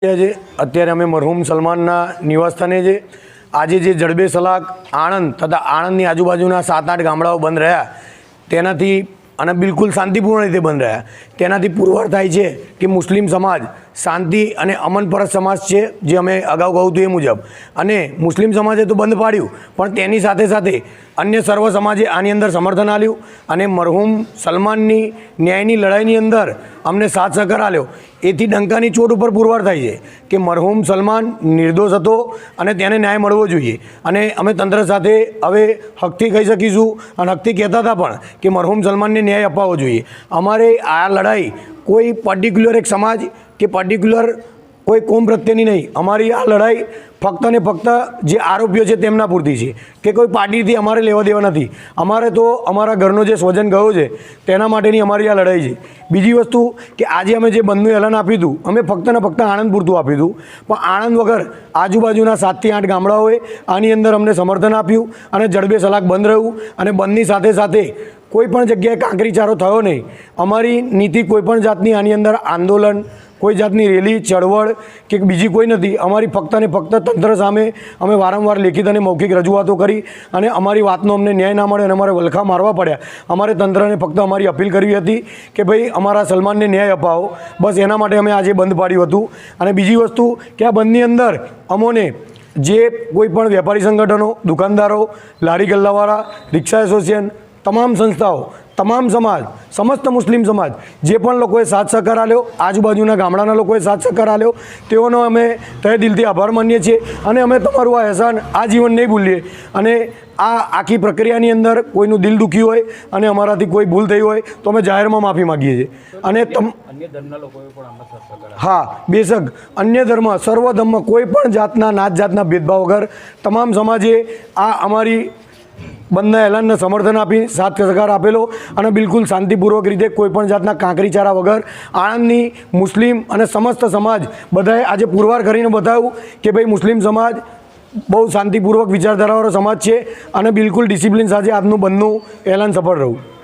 છે અત્યારે અમે મરહુમ સલમાનના નિવાસસ્થાને છે. આજે જે જડબે સલાક, આણંદ તથા આણંદની આજુબાજુના સાત આઠ ગામડાઓ બંધ રહ્યા, તેનાથી અને બિલકુલ શાંતિપૂર્ણ રીતે બંધ રહ્યા. તેનાથી પુરવાર થાય છે કે મુસ્લિમ સમાજ શાંતિ અને અમનપરસ્ત સમાજ છે જે અમે અગાઉ કહું હતું એ મુજબ. અને મુસ્લિમ સમાજે તો બંધ પાડ્યું, પણ તેની સાથે સાથે અન્ય સર્વ સમાજે આની અંદર સમર્થન આપ્યું અને મરહુમ સલમાનની ન્યાયની લડાઈની અંદર અમને સાથ સહકાર આપ્યો. એથી ડંકાની ચોટ ઉપર પુરવાર થાય છે કે મરહુમ સલમાન નિર્દોષ હતો અને તેને ન્યાય મળવો જોઈએ. અને અમે તંત્ર સાથે હવે હકથી કહી શકીશું અને હકથી કહેતા હતા પણ કે મરહુમ સલમાનને ન્યાય અપાવવો જોઈએ. અમારે આ લડાઈ કોઈ પર્ટિક્યુલર એક સમાજ કે પર્ટિક્યુલર કોઈ કોમ પ્રત્યેની નહીં. અમારી આ લડાઈ ફક્ત ને ફક્ત જે આરોપીઓ છે તેમના પૂરતી છે કે કોઈ પાર્ટીથી અમારે લેવા દેવા નથી. અમારે તો અમારા ઘરનો જે સ્વજન ગયો છે તેના માટેની અમારી આ લડાઈ છે. બીજી વસ્તુ કે આજે અમે જે બંધનું એલાન આપ્યું હતું, અમે ફક્ત ને ફક્ત આણંદ પૂરતું આપ્યું હતું. પણ આણંદ વગર આજુબાજુના સાતથી આઠ ગામડાઓએ આની અંદર અમને સમર્થન આપ્યું અને જડબે સલાક બંધ રહ્યું અને બંધની સાથે સાથે કોઈ પણ જગ્યાએ કાંકરીચારો થયો નહીં. અમારી નીતિ કોઈ પણ જાતની આની અંદર આંદોલન, કોઈ જાતની રેલી, ચળવળ કે બીજી કોઈ નથી. અમારી ફક્ત ને ફક્ત તંત્ર સામે અમે વારંવાર લેખિત અને મૌખિક રજૂઆતો કરી અને અમારી વાતનો અમને ન્યાય ના મળ્યો અને અમારે વલખા મારવા પડ્યા. અમારે તંત્રને ફક્ત અમારી અપીલ કરવી હતી કે ભાઈ અમારા સલમાનને ન્યાય અપાવો. બસ એના માટે અમે આજે બંધ પાડ્યું હતું. અને બીજી વસ્તુ કે આ બંધની અંદર અમોને જે કોઈ પણ વેપારી સંગઠનો, દુકાનદારો, લારી ગલ્લાવાળા, રિક્ષા એસોસિએશન તમામ સંસ્થાઓ તમામ સમાજ સમસ્ત મુસ્લિમ સમાજ જે પણ લોકોએ સાથ સહકાર આપ્યો આજુબાજુના ગામડાના લોકોએ સાથ સહકાર આપ્યો તેઓનો અમે તહે દિલથી આભાર માનીએ છીએ અને અમે તમારું આ અહેસાન આ જીવન નહીં ભૂલીએ. અને આ આખી પ્રક્રિયાની અંદર કોઈનું દિલ દુખ્યું હોય અને અમારાથી કોઈ ભૂલ થઈ હોય તો અમે જાહેરમાં માફી માગીએ છીએ. અને તમ હા બેશક અન્ય ધર્મ સર્વ ધર્મ કોઈ પણ જાતના નાત જાતના ભેદભાવ વગર તમામ સમાજે આ અમારી બંધના એલાનને સમર્થન આપી સાથ સહકાર આપેલો અને બિલકુલ શાંતિપૂર્વક રીતે કોઈપણ જાતના કાંકરીચારા વગર આણંદની મુસ્લિમ અને સમસ્ત સમાજ બધાએ આજે પુરવાર કરીને બતાવ્યું કે ભાઈ મુસ્લિમ સમાજ બહુ શાંતિપૂર્વક વિચારધારાવાળો સમાજ છે અને બિલકુલ ડિસિપ્લિન સાથે આજનું બંધનું એલાન સફળ રહ્યું.